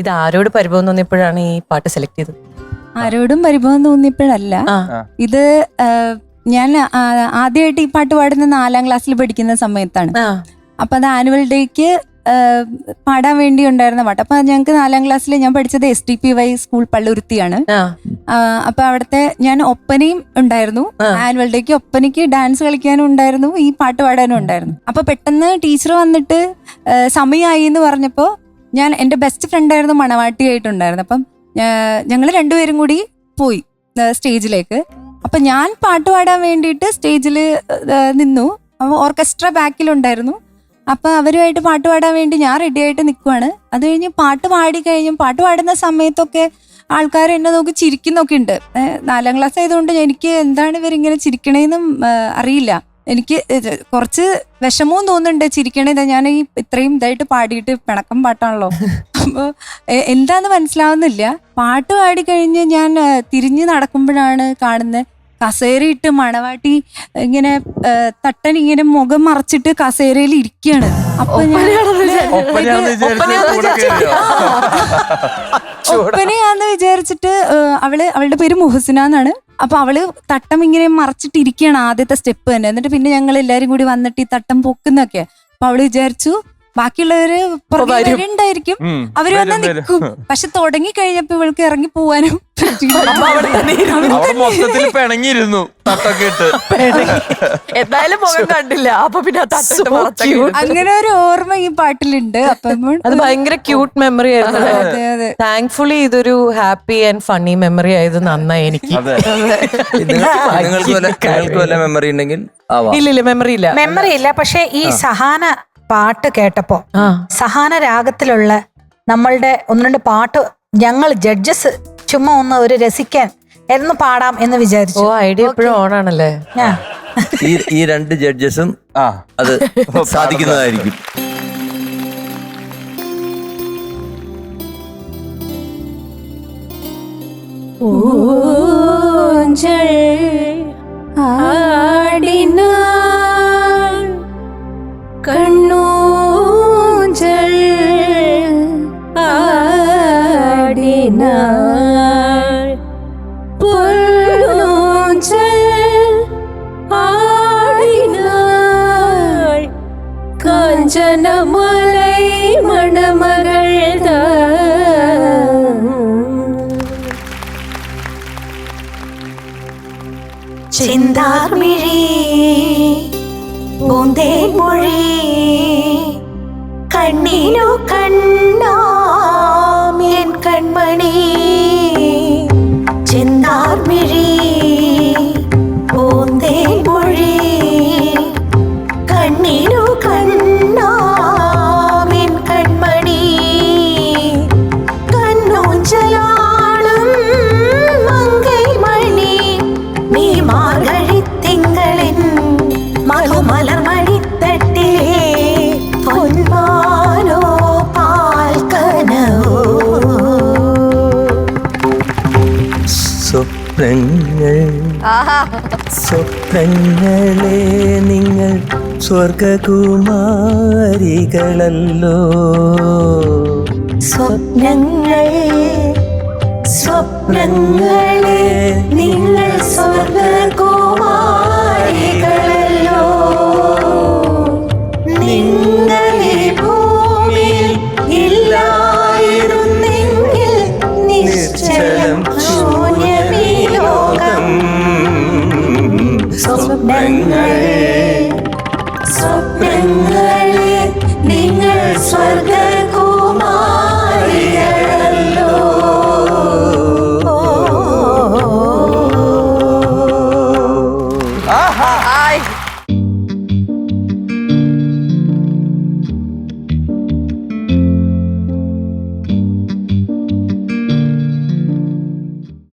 ഇത് ആരോട് പരിഭവം തോന്നിയപ്പോഴാണ് ഈ പാട്ട് സെലക്ട് ചെയ്തത്? ആരോടും പരിഭവം തോന്നിയപ്പോഴല്ല. ഇത് ഞാൻ ആദ്യമായിട്ട് ഈ പാട്ട് പാടുന്ന നാലാം ക്ലാസ്സിൽ പഠിക്കുന്ന സമയത്താണ്. അപ്പൊ അത് ആനുവൽ ഡേക്ക് പാടാൻ വേണ്ടി ഉണ്ടായിരുന്ന പാട്ട്. അപ്പൊ ഞങ്ങൾക്ക് നാലാം ക്ലാസ്സിൽ ഞാൻ പഠിച്ചത് S D P Y school പള്ളുരുത്തിയാണ്. അപ്പൊ അവിടുത്തെ ഞാൻ ഒപ്പനയും ഉണ്ടായിരുന്നു. ആനുവൽ ഡേക്ക് ഒപ്പനയ്ക്ക് ഡാൻസ് കളിക്കാനും ഉണ്ടായിരുന്നു ഈ പാട്ട് പാടാനും ഉണ്ടായിരുന്നു. അപ്പൊ പെട്ടെന്ന് ടീച്ചർ വന്നിട്ട് സമയമായി എന്ന് പറഞ്ഞപ്പോ ഞാൻ എന്റെ ബെസ്റ്റ് ഫ്രണ്ടായിരുന്നു മണവാട്ടി ആയിട്ടുണ്ടായിരുന്നു അപ്പം ഞങ്ങൾ രണ്ടുപേരും കൂടി പോയി സ്റ്റേജിലേക്ക് അപ്പം ഞാൻ പാട്ട് പാടാൻ വേണ്ടിയിട്ട് സ്റ്റേജിൽ നിന്നു. അപ്പോൾ ഓർക്കസ്ട്ര ബാക്കിലുണ്ടായിരുന്നു അപ്പോൾ അവരുമായിട്ട് പാട്ട് പാടാൻ വേണ്ടി ഞാൻ റെഡിയായിട്ട് നിൽക്കുവാണ് അത് കഴിഞ്ഞ് പാട്ട് പാടി കഴിഞ്ഞും പാട്ട് പാടുന്ന സമയത്തൊക്കെ ആൾക്കാർ എന്നെ നോക്കി ചിരിക്കുന്നൊക്കെ ഉണ്ട്. നാലാം ക്ലാസ് ആയതുകൊണ്ട് എനിക്ക് എന്താണ് ഇവരിങ്ങനെ ചിരിക്കണേന്നും അറിയില്ല. എനിക്ക് കുറച്ച് വിഷമവും തോന്നുന്നുണ്ട് ചിരിക്കണേ. ഞാൻ ഈ ഇത്രയും ഇതായിട്ട് പാടിയിട്ട് പിണക്കം പാട്ടാണല്ലോ. അപ്പോൾ എന്താന്ന് മനസ്സിലാവുന്നില്ല. പാട്ട് പാടിക്കഴിഞ്ഞ് ഞാൻ തിരിഞ്ഞു നടക്കുമ്പോഴാണ് കാണുന്നത് കസേരയിട്ട് മണവാട്ടി ഇങ്ങനെ തട്ടൻ ഇങ്ങനെ മുഖം മറച്ചിട്ട് കസേരയിൽ ഇരിക്കുകയാണ് ഒപ്പനയാന്ന് വിചാരിച്ചിട്ട് അവൾ അവളുടെ പേര് മുഹസിന എന്നാണ്. അപ്പൊ അവൾ തട്ടം ഇങ്ങനെ മറച്ചിട്ട് ഇരിക്കുകയാണ് ആദ്യത്തെ സ്റ്റെപ്പ് തന്നെ. എന്നിട്ട് പിന്നെ ഞങ്ങൾ എല്ലാരും കൂടി വന്നിട്ട് ഈ തട്ടം പൊക്കുന്നൊക്കെ. അപ്പൊ അവൾ വിചാരിച്ചു ബാക്കിയുള്ളവര് പുറകെ വരും. വരുന്നുണ്ടായിരിക്കും. ഉം, അവർ വന്ന്. നിൽക്കും പക്ഷെ തുടങ്ങി കഴിഞ്ഞപ്പോ ഇവൾക്ക് ഇറങ്ങി പോവാനും പറ്റിയില്ല. അവിടെ തന്നെ ഇരുന്നു. അവിടെ മൊത്തത്തിൽ പിണങ്ങിയിരുന്നു തട്ടൊക്കെ ഇട്ട്. എന്തായാലും മുഖം കണ്ടില്ല. അപ്പൊ പിന്നെ. അങ്ങനെ ഒരു ഓർമ്മ ഈ പാട്ടിലുണ്ട്. അപ്പം അത് ഭയങ്കര ക്യൂട്ട് മെമ്മറി ആയിരുന്നു അതെ അതെ. താങ്ക്ഫുള്ളി ഇതൊരു ഹാപ്പി ആൻഡ് ഫണ്ണി മെമ്മറി ആയത് നന്നായി എനിക്ക്. നിങ്ങൾക്ക് മെമ്മറി ഉണ്ടെങ്കിൽ ആവാം. ഇല്ല ഇല്ല മെമ്മറി ഇല്ല. മെമ്മറി ഇല്ല. പക്ഷെ ഈ സഹാന പാട്ട് കേട്ടപ്പോ സഹാന രാഗത്തിലുള്ള നമ്മളുടെ ഒന്ന് രണ്ട് പാട്ട് ഞങ്ങൾ ജഡ്ജസ് ചുമ്മാ ഒന്ന് ഒരു രസിക്കാൻ എന്ന് പാടാം എന്ന് ഓ വിചാരിച്ചു ഐഡിയ എപ്പോഴും ഓൺ ആണല്ലേ? ഈ ഈ രണ്ട് ജഡ്ജസും ആ. അത് സാധിക്കുന്നതായിരിക്കും. ഊഞ്ചൽ கண்ணோஞ்சல் ஆடினாள். பொல்லோஞ்சல் ஆடினாள். காஞ்சனமலை மணமகள் செந்தார் மிழி. പൂന്തേൻ മൊഴി കണ്ണിലോ കണ്ണാം സ്വപ്നങ്ങൾ സ്വപ്നങ്ങളെ നിങ്ങൾ സ്വർഗകുമാരികളല്ലോ. സ്വപ്നങ്ങൾ സ്വപ്നങ്ങളെ നിങ്ങൾ സ്വർഗകുമാരികളല്ലോ. സ്വപ്നങ്ങളെ നിങ്ങൾ സ്വർഗ